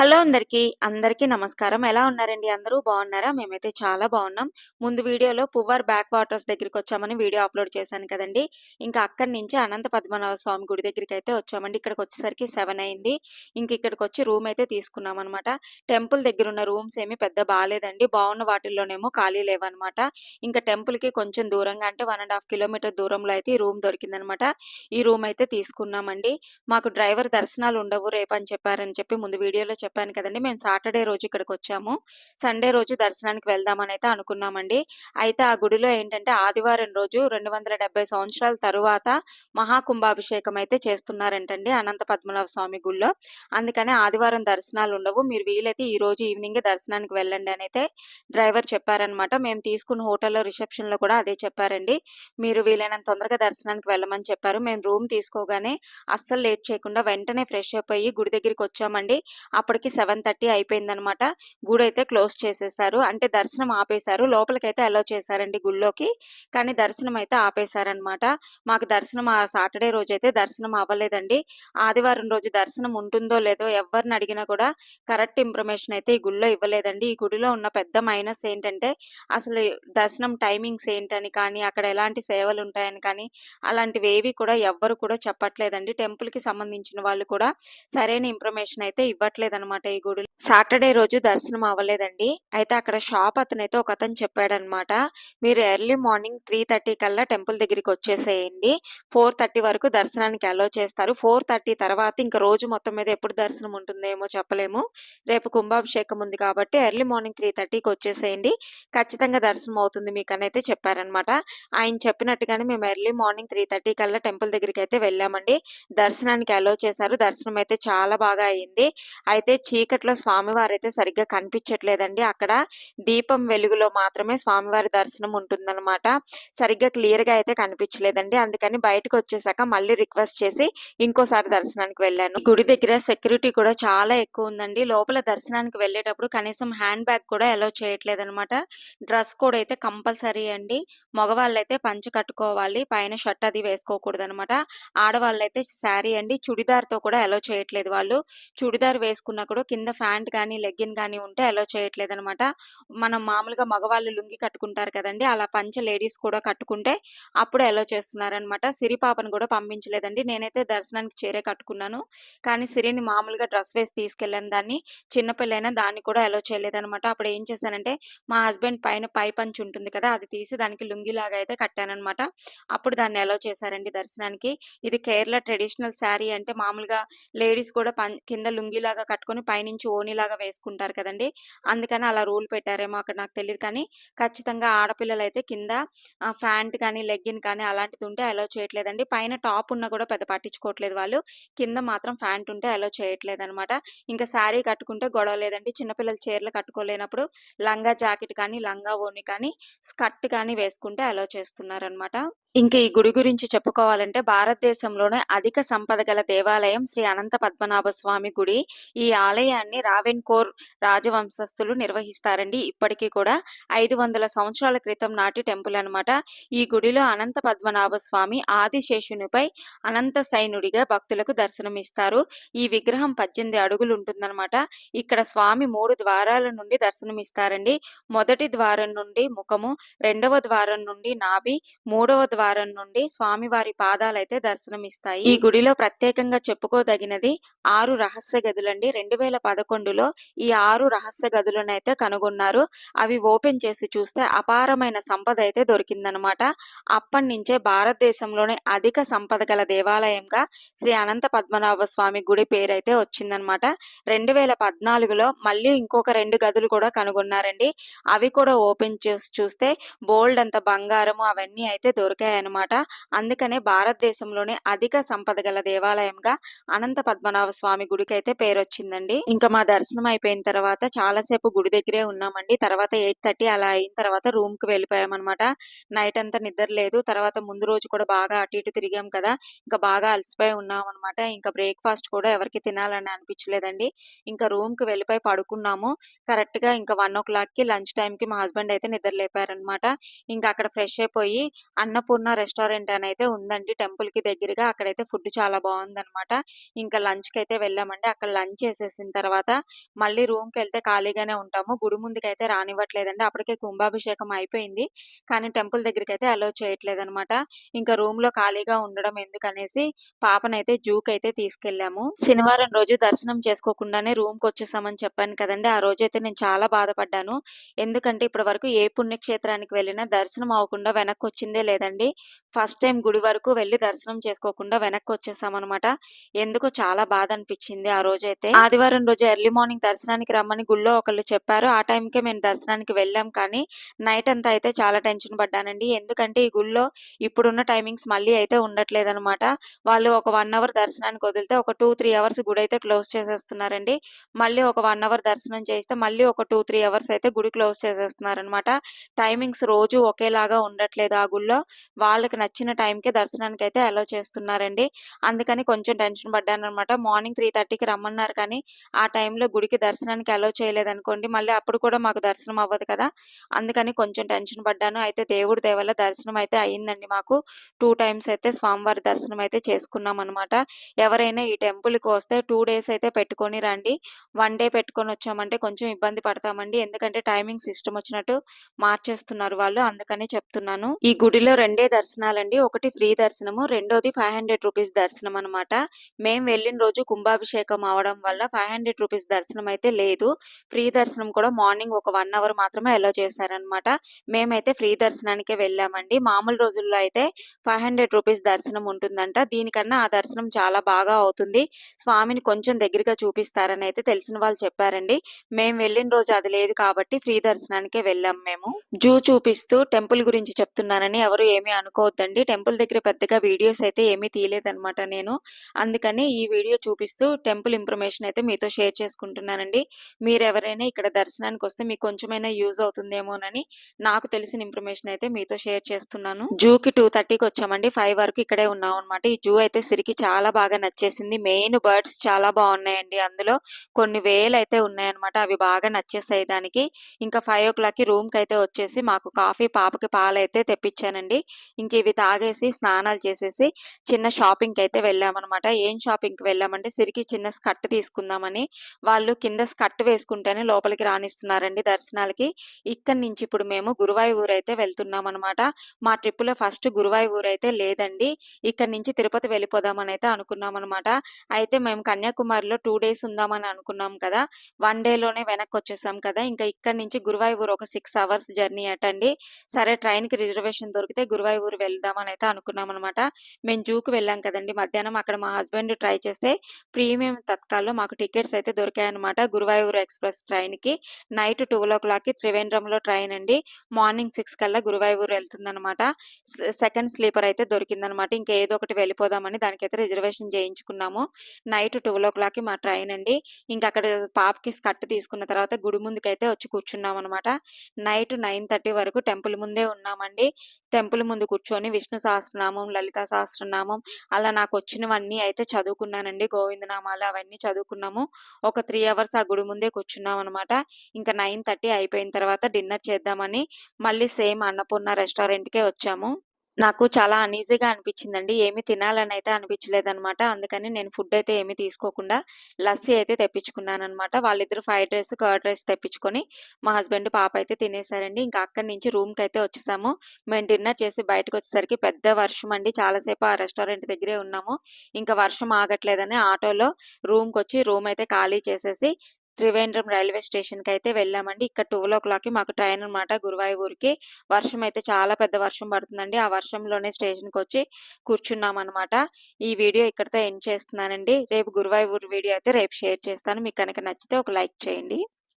Hello అందరికీ, అందరికీ నమస్కారం. ఎలా ఉన్నారండి అందరూ? బాగున్నారా? మేమైతే చాలా బాగున్నాం. ముందు వీడియోలో పువ్వార్ బ్యాక్ వాటర్స్ దగ్గరికి వచ్చామని వీడియో అప్‌లోడ్ చేశాను కదండి ఇంకా అక్కడి నుంచి అనంత పద్మనాభ స్వామి గుడి దగ్గరికి అయితే వచ్చామండి. ఇక్కడికొచ్చేసరికి 7 అయింది. ఇంక ఇక్కడికొచ్చి రూమ్ అయితే తీసుకున్నాం అనమాట టెంపుల్ దగ్గర ఉన్న రూమ్స్ ఏమి పెద్ద బాలేదండి. బాగున్న వాటిల్లోనేమో ఖాళీ లేవన్నమాట ఇంకా టెంపుల్‌కి కొంచెం దూరంగా అంటే వన్ అండ్ హాఫ్ కిలోమీటర్ దూరంలో అయితే ఈ రూమ్ దొరికిందనమాట. ఈ రూమ్ అయితే తీసుకున్నామండి. మాకు డ్రైవర్ దర్శనాలు ఉండవు రేపు రేపని చెప్పారని చెప్పి ముందు వీడియోలో చెప్పాను కదండీ! మేము సాటర్‌డే రోజు ఇక్కడికి వచ్చాము సండే రోజు దర్శనానికి వెళ్దామని అయితే అనుకున్నామండి. అయితే ఆ గుడిలో ఏంటంటే ఆదివారం రోజు 270 సంవత్సరాల తరువాత మహాకుంభాభిషేకం అయితే చేస్తున్నారంటండి అనంత పద్మనాభ స్వామి గుడిలో. అందుకని ఆదివారం దర్శనాలు ఉండవు మీరు వీలైతే ఈ రోజు ఈవినింగ్ దర్శనానికి వెళ్ళండి అయితే డ్రైవర్ చెప్పారనమాట. మేము తీసుకున్న హోటల్‌లో రిసెప్షన్‌లో కూడా అదే చెప్పారండి. మీరు వీలైనంత తొందరగా దర్శనానికి వెళ్ళమని చెప్పారు. మేము రూమ్ తీసుకోగానే అస్సలు లేట్ చేయకుండా వెంటనే ఫ్రెష్ అప్ అయ్యి గుడి దగ్గరికొచ్చామండి. అప్పటికి 7:30 అయిపోయిందనమాట. అయితే క్లోజ్ చేసేశారు. అంటే దర్శనం ఆపేశారు. లోపలికైతే అలో చేశారండి గుళ్ళోకి కానీ దర్శనం అయితే ఆపేశారనమాట. మాకు దర్శనం ఆ సాటర్‌డే అయితే దర్శనం అవ్వలేదండి. ఆదివారం రోజు దర్శనం ఉంటుందో లేదో ఎవ్వరిని అడిగినా కూడా కరెక్ట్ ఇన్ఫర్మేషన్ అయితే ఈ గుడిలో ఇవ్వలేదండి. ఈ గుడిలో ఉన్న పెద్ద మైనస్ ఏంటంటే అసలు దర్శనం టైమింగ్స్ ఏంటని కానీ, అక్కడ ఎలాంటి సేవలు ఉంటాయని కానీ, అలాంటివి ఏవి కూడా ఎవ్వరు కూడా చెప్పట్లేదండి. టెంపుల్‌కి సంబంధించిన వాళ్ళు కూడా సరైన ఇన్ఫర్మేషన్ అయితే అనమాట ఈ గుడి సాటర్‌డే రోజు దర్శనం అవ్వలేదండి. అయితే అక్కడ షాప్ అతనైతే ఒకతను చెప్పాడనమాట. మీరు ఎర్లీ మార్నింగ్ 3:30 కల్లా టెంపుల్ దగ్గరికి వచ్చేసేయండి ఫోర్ థర్టీ వరకు దర్శనానికి అలో చేస్తారు. 4:30 తర్వాత ఇంకా రోజు మొత్తం మీద ఎప్పుడు దర్శనం ఉంటుందేమో చెప్పలేము. రేపు కుంభాభిషేకం ఉంది కాబట్టి ఎర్లీ మార్నింగ్ 3:30కి వచ్చేసేయండి. ఖచ్చితంగా దర్శనం అవుతుంది మీకనైతే చెప్పారనమాట. ఆయన చెప్పినట్టుగానే మేము ఎర్లీ మార్నింగ్ 3:30 కల్లా టెంపుల్ దగ్గరికి అయితే వెళ్ళామండి. దర్శనానికి అలో చేశారు. దర్శనం అయితే చాలా బాగా అయింది. అయితే చీకట్లో స్వామివారైతే సరిగ్గా కనిపించట్లేదండి. అక్కడ దీపం వెలుగులో మాత్రమే స్వామివారి దర్శనం ఉంటుందన్నమాట సరిగ్గా క్లియర్‌గా అయితే కనిపించలేదండి. అందుకని బయటకు వచ్చేసాక మళ్ళీ రిక్వెస్ట్ చేసి ఇంకోసారి దర్శనానికి వెళ్ళాను. గుడి దగ్గర సెక్యూరిటీ కూడా చాలా ఎక్కువ ఉందండి లోపల దర్శనానికి వెళ్ళేటప్పుడు కనీసం హ్యాండ్ బ్యాగ్ కూడా అలో చేయట్లేదనమాట. డ్రెస్ కోడ్ అయితే కంపల్సరీ అండి. మగవాళ్ళైతే పంచ కట్టుకోవాలి. పైన షర్ట్ అది వేసుకోకూడదు అనమాట ఆడవాళ్ళు అయితే శారీ అండి. చుడిదార్‌తో కూడా అలో చేయట్లేదు వాళ్ళు. చుడిదార్ వేసుకున్న కూడా కింద ఫ్యాంట్ కానీ లెగ్గిన్ కానీ ఉంటే అలో చేయట్లేదు అనమాట మనం మామూలుగా మగవాళ్ళు లుంగీ కట్టుకుంటారు కదండి అలా పంచ లేడీస్ కూడా కట్టుకుంటే అప్పుడు అలో చేస్తున్నారనమాట. సిరి పాపను కూడా పంపించలేదండి. నేనైతే దర్శనానికి చీరే కట్టుకున్నాను. కానీ సిరిని మామూలుగా డ్రెస్ వేసి తీసుకెళ్ళాను దాన్ని. చిన్నపిల్లైనా దాన్ని కూడా అలో చేయలేదనమాట. అప్పుడు ఏం చేశానంటే మా హస్బెండ్ పైన పై పంచ్ ఉంటుంది కదా! అది తీసి దానికి లుంగిలాగా అయితే కట్టానమాట అప్పుడు దాన్ని అలో చేశారండి దర్శనానికి. ఇది కేరళ ట్రెడిషనల్ శారీ అంటే మామూలుగా లేడీస్ కూడా పం కింద కట్టుకు కట్టుకొని పైనుంచి ఓనిలాగా వేసుకుంటారు కదండీ! అందుకని అలా రూల్ పెట్టారేమో అక్కడ నాకు తెలియదు కానీ ఖచ్చితంగా అయితే కింద ప్యాంట్ ఫ్యాంట్ కానీ, లెగ్గిన్ కానీ అలాంటిది ఉంటే అలో చేయట్లేదండి. పైన టాప్ ఉన్నా కూడా పెద్ద పట్టించుకోవట్లేదు వాళ్ళు. కింద మాత్రం ఫ్యాంట్ ఉంటే అలో చేయట్లేదు అనమాట ఇంకా శారీ కట్టుకుంటే గొడవ లేదండి. చిన్న పిల్లలు చీరలు కట్టుకోలేనప్పుడు లంగా జాకెట్ కానీ, లంగా ఓణి కానీ, స్కర్ట్ కానీ వేసుకుంటే అలో చేస్తున్నారనమాట. ఇంకా ఈ గుడి గురించి చెప్పుకోవాలంటే భారతదేశంలోనే అధిక సంపద గల దేవాలయం శ్రీ అనంత పద్మనాభ స్వామి గుడి. ఈ ఆలయాన్ని రావెన్‌కోర్ రాజవంశస్థులు నిర్వహిస్తారండి. ఇప్పటికి కూడా 500 సంవత్సరాల క్రితం నాటి టెంపుల్ అనమాట. ఈ గుడిలో అనంత పద్మనాభ స్వామి ఆదిశేషునిపై అనంత సైనుడిగా భక్తులకు దర్శనమిస్తారు. ఈ విగ్రహం 18 అడుగులు ఉంటుందన్నమాట ఇక్కడ స్వామి మూడు ద్వారాల నుండి దర్శనమిస్తారండి. మొదటి ద్వారం నుండి ముఖము, రెండవ ద్వారం నుండి నాభి, మూడవ ద్వారం నుండి స్వామివారి పాదాలైతే దర్శనమిస్తాయి. ఈ గుడిలో ప్రత్యేకంగా చెప్పుకోదగినది ఆరు రహస్య గదులండి. రెండు 2011లో ఈ ఆరు రహస్య గదులనైతే కనుగొన్నారు. అవి ఓపెన్ చేసి చూస్తే అపారమైన సంపద అయితే దొరికిందనమాట. అప్పటినుంచే భారతదేశంలోనే అధిక సంపద గల దేవాలయంగా శ్రీ అనంత పద్మనాభ స్వామి గుడి పేరైతే వచ్చిందనమాట. 2014లో మళ్ళీ ఇంకొక రెండు గదులు కూడా కనుగొన్నారండి. అవి కూడా ఓపెన్ చేసి చూస్తే బోల్డ్ అంత బంగారము అవన్నీ అయితే దొరికాయనమాట. అందుకనే భారతదేశంలోనే అధిక సంపద గల దేవాలయంగా అనంత పద్మనాభ స్వామి గుడికి అయితే పేరొచ్చిందండి. ఇంకా మా దర్శనం అయిపోయిన తర్వాత చాలా సేపు గుడి దగ్గరే ఉన్నామండి. తర్వాత 8:30 అలా అయిన తర్వాత రూమ్ రూమ్‌కి వెళ్ళిపోయామన్నమాట నైట్ అంతా నిద్ర లేదు. తర్వాత ముందు రోజు కూడా బాగా అటు ఇటు తిరిగాం కదా! ఇంకా బాగా అలసిపోయి ఉన్నాం అనమాట ఇంకా బ్రేక్‌ఫాస్ట్ కూడా ఎవరికి తినాలని అనిపించలేదండి. ఇంకా రూమ్కి వెళ్ళిపోయి పడుకున్నాము. కరెక్ట్గా ఇంకా 1:00కి లంచ్ టైం కి మా హస్బెండ్ అయితే నిద్ర లేపారనమాట. ఇంకా అక్కడ ఫ్రెష్ అయిపోయి అన్నపూర్ణ రెస్టారెంట్ అని అయితే ఉందండి టెంపుల్కి దగ్గరగా. అక్కడైతే ఫుడ్ చాలా బాగుందన్నమాట ఇంకా లంచ్కి అయితే వెళ్ళామండి. అక్కడ లంచ్ చేసేసి చేసిన తర్వాత మళ్ళీ రూమ్‌కెళ్తే ఖాళీగానే ఉంటాము. గుడి ముందుకైతే రానివ్వట్లేదండి. అప్పటికే కుంభాభిషేకం అయిపోయింది. కానీ టెంపుల్ దగ్గరికి అయితే అలో చేయట్లేదనమాట. ఇంకా రూమ్‌లో ఖాళీగా ఉండడం ఎందుకనేసి పాపనైతే అయితే తీసుకెళ్ళాము శనివారం రోజు దర్శనం చేసుకోకుండానే రూమ్‌కొచ్చేసామని చెప్పాను కదండీ! ఆ రోజైతే నేను చాలా బాధపడ్డాను. ఎందుకంటే ఇప్పటి వరకు ఏ పుణ్యక్షేత్రానికి వెళ్ళినా దర్శనం అవ్వకుండా వెనక్కొచ్చిందే లేదండి. ఫస్ట్ టైం గుడి వరకు వెళ్ళి దర్శనం చేసుకోకుండా వెనక్కి వచ్చేసాం అనమాట ఎందుకు చాలా బాధ అనిపించింది ఆ రోజు అయితే ఆదివారం రోజు ఎర్లీ మార్నింగ్ దర్శనానికి రమ్మని గుళ్ళో ఒకళ్ళు చెప్పారు. ఆ టైంకే మేము దర్శనానికి వెళ్ళాం కానీ నైట్ అంతా అయితే చాలా టెన్షన్ పడ్డానండి. ఎందుకంటే ఈ గుళ్ళో ఇప్పుడున్న టైమింగ్స్ మళ్ళీ అయితే ఉండట్లేదనమాట. వాళ్ళు ఒక వన్ అవర్ దర్శనానికి వదిలితే ఒక 2, 3 అవర్స్ గుడి అయితే క్లోజ్ చేసేస్తున్నారండి. మళ్ళీ ఒక వన్ అవర్ దర్శనం చేస్తే మళ్ళీ ఒక 2, 3 అవర్స్ అయితే గుడి క్లోజ్ చేసేస్తున్నారనమాట. టైమింగ్స్ రోజు ఒకేలాగా ఉండట్లేదు ఆ గుళ్ళో. వాళ్ళకి నచ్చిన టైంకే అయితే అలో చేస్తున్నారండి. అందుకని కొంచెం టెన్షన్ పడ్డాననమాట. మార్నింగ్ 3:30కి రమ్మన్నారు కానీ ఆ టైంలో గుడికి దర్శనానికి అలో చేయలేదనుకోండి మళ్ళీ అప్పుడు కూడా మాకు దర్శనం అవ్వదు కదా! అందుకని కొంచెం టెన్షన్ పడ్డాను. అయితే దేవుడి దేవల్ల దర్శనం అయితే అయిందండి మాకు. టూ టైమ్స్ అయితే స్వామివారి దర్శనం అయితే చేసుకున్నాం అనమాట ఎవరైనా ఈ టెంపుల్‌కి వస్తే టూ డేస్ అయితే పెట్టుకొని రండి. వన్ డే పెట్టుకొని వచ్చామంటే కొంచెం ఇబ్బంది పడతామండి. ఎందుకంటే టైమింగ్ సిస్టమ్ వచ్చినట్టు మార్చేస్తున్నారు వాళ్ళు. అందుకనే చెప్తున్నాను. ఈ గుడిలో రెండే దర్శనాలండి. ఒకటి ఫ్రీ దర్శనము. రెండోది ఫైవ్ హండ్రెడ్ రూపీస్ దర్శనం అనమాట. మేము వెళ్ళిన రోజు కుంభాభిషేకం అవడం వల్ల ఫైవ్ హండ్రెడ్ రూపీస్ దర్శనం అయితే లేదు. ఫ్రీ దర్శనం కూడా మార్నింగ్ ఒక వన్ అవర్ మాత్రమే అలో చేశారనమాట. మేమైతే ఫ్రీ దర్శనానికే వెళ్ళామండి. మామూలు రోజుల్లో అయితే ఫైవ్ హండ్రెడ్ రూపీస్ దర్శనం ఉంటుందంట. దీనికన్నా ఆ దర్శనం చాలా బాగా అవుతుంది. స్వామిని కొంచెం దగ్గరగా చూపిస్తారని అయితే తెలిసిన వాళ్ళు చెప్పారండి. మేము వెళ్ళిన రోజు అది లేదు కాబట్టి ఫ్రీ దర్శనానికే వెళ్ళాం మేము. జూ చూపిస్తూ టెంపుల్ గురించి చెప్తున్నానని ఎవరు ఏమీ అనుకోవద్దండి. టెంపుల్ దగ్గర పెద్దగా వీడియోస్ అయితే ఏమీ తీయలేదనమాట నేను. అందుకని ఈ వీడియో చూపిస్తూ టెంపుల్ ఇన్ఫర్మేషన్ అయితే మీతో షేర్ చేసుకుంటున్నానండి. మీరెవరైనా ఇక్కడ దర్శనానికి వస్తే మీకు కొంచెమైనా యూజ్ అవుతుందేమోనని నాకు తెలిసిన ఇన్ఫర్మేషన్ అయితే మీతో షేర్ చేస్తున్నాను. జూకి 2:30కి వచ్చామండి. ఫైవ్ వరకు ఇక్కడే ఉన్నాం అనమాట ఈ జూ అయితే సిరికి చాలా బాగా నచ్చేసింది. మెయిన్ బర్డ్స్ చాలా బాగున్నాయండి అందులో. కొన్ని వేలు అయితే ఉన్నాయన్నమాట. అవి బాగా నచ్చేసాయి దానికి. ఇంకా ఫైవ్ ఓ క్లాక్కి రూమ్కి అయితే వచ్చేసి మాకు కాఫీ, పాపకి పాలైతే తెప్పించానండి ఇంక ఇవి తాగేసి స్నానాలు చేసేసి చిన్న షాపింగ్కి అయితే వెళ్ళామన్నమాట ఏం షాపింగ్‌కి వెళ్ళామంటే సిరికి చిన్న స్కర్ట్ తీసుకుందామని. వాళ్ళు కింద స్కర్ట్ వేసుకుంటేనే లోపలికి రానిస్తున్నారండి దర్శనాలకి. ఇక్కడి నుంచి ఇప్పుడు మేము గురువాయూరు అయితే వెళ్తున్నామనమాట. మా ట్రిప్‌లో ఫస్ట్ గురువాయూరు అయితే లేదండి. ఇక్కడి నుంచి తిరుపతి వెళ్ళిపోదామని అయితే అనుకున్నామనమాట. అయితే మేము కన్యాకుమారిలో టూ డేస్ ఉందామని అనుకున్నాం కదా! వన్ డేలోనే వెనక్కొచ్చేసాం కదా! ఇంకా ఇక్కడి నుంచి గురువాయూరు ఒక సిక్స్ అవర్స్ జర్నీ అటండి. సరే ట్రైన్‌కి రిజర్వేషన్ దొరికితే గురువాయూర్ వెళ్దామని అయితే అనుకున్నాం అనమాట మేము జూకు వెళ్ళాం కదండి మధ్యాహ్నం అక్కడ మా హస్బెండ్ ట్రై చేస్తే ప్రీమియం తత్కాల్‌లో మాకు టికెట్స్ అయితే దొరికాయన్నమాట. గురువాయూరు ఎక్స్‌ప్రెస్ ట్రైన్‌కి. నైట్ 12:00కి త్రివేంద్రంలో ట్రైన్ అండి. మార్నింగ్ సిక్స్ కల్లా గురువాయూరు వెళ్తుందనమాట. సెకండ్ స్లీపర్ అయితే దొరికిందనమాట. ఇంకా ఏదో ఒకటి వెళ్ళిపోదామని దానికైతే రిజర్వేషన్ చేయించుకున్నాము. నైట్ 12:00కి మా ట్రైన్ అండి. ఇంకా అక్కడ పాపకి స్కర్ట్ తీసుకున్న తర్వాత గుడి ముందుకైతే వచ్చి కూర్చున్నాం అనమాట నైట్ 9:30 వరకు టెంపుల్ ముందే ఉన్నామండి. టెంపుల్ ముందు కూర్చొని విష్ణు సహస్రనామం, లలిత సహస్రనామం అలా నాకు వచ్చినవన్నీ అయితే చదువుకున్నానండి. గోవిందనామాలు అవన్నీ చదువుకున్నాము. ఒక త్రీ అవర్స్ ఆ గుడి ముందే కూర్చున్నాం అనమాట ఇంకా 9:30 అయిపోయిన తర్వాత డిన్నర్ చేద్దామని మళ్ళీ సేమ్ అన్నపూర్ణ రెస్టారెంట్‌కే వచ్చాము. నాకు చాలా అన్‌ఈజీగా అనిపించిందండి ఏమి తినాలని అయితే అనిపించలేదు అనిపిచ్చలేదనమాట. అందుకని నేను ఫుడ్ అయితే ఏమి తీసుకోకుండా లస్సీ అయితే తెప్పించుకున్నాను అనమాట వాళ్ళిద్దరు ఫ్రైడ్ రైస్, కర్డ్ రైస్ తెప్పించుకొని మా హస్బెండ్, పాప అయితే తినేసారండి. ఇంకా అక్కడి నుంచి రూమ్‌కైతే వచ్చేసాము. మేము డిన్నర్ చేసి బయటకొచ్చేసరికి పెద్ద వర్షం అండి. చాలా సేపు ఆ రెస్టారెంట్ దగ్గరే ఉన్నాము. ఇంకా వర్షం ఆగట్లేదని ఆటోలో రూమ్‌కొచ్చి రూమ్ అయితే ఖాళీ చేసేసి త్రివేంద్రం రైల్వే స్టేషన్కి అయితే వెళ్ళామండి. ఇక్కడ 12:00కి మాకు ట్రైన్ అనమాట గురువాయూరుకి వర్షం అయితే చాలా పెద్ద వర్షం పడుతుందండి. ఆ వర్షంలోనే కూర్చున్నాం కూర్చున్నామనమాట. ఈ వీడియో ఇక్కడితో ఎండ్ చేస్తున్నానండి. రేపు గురువాయూరు వీడియో అయితే రేపు షేర్ చేస్తాను. మీకు కనుక నచ్చితే ఒక లైక్ చేయండి.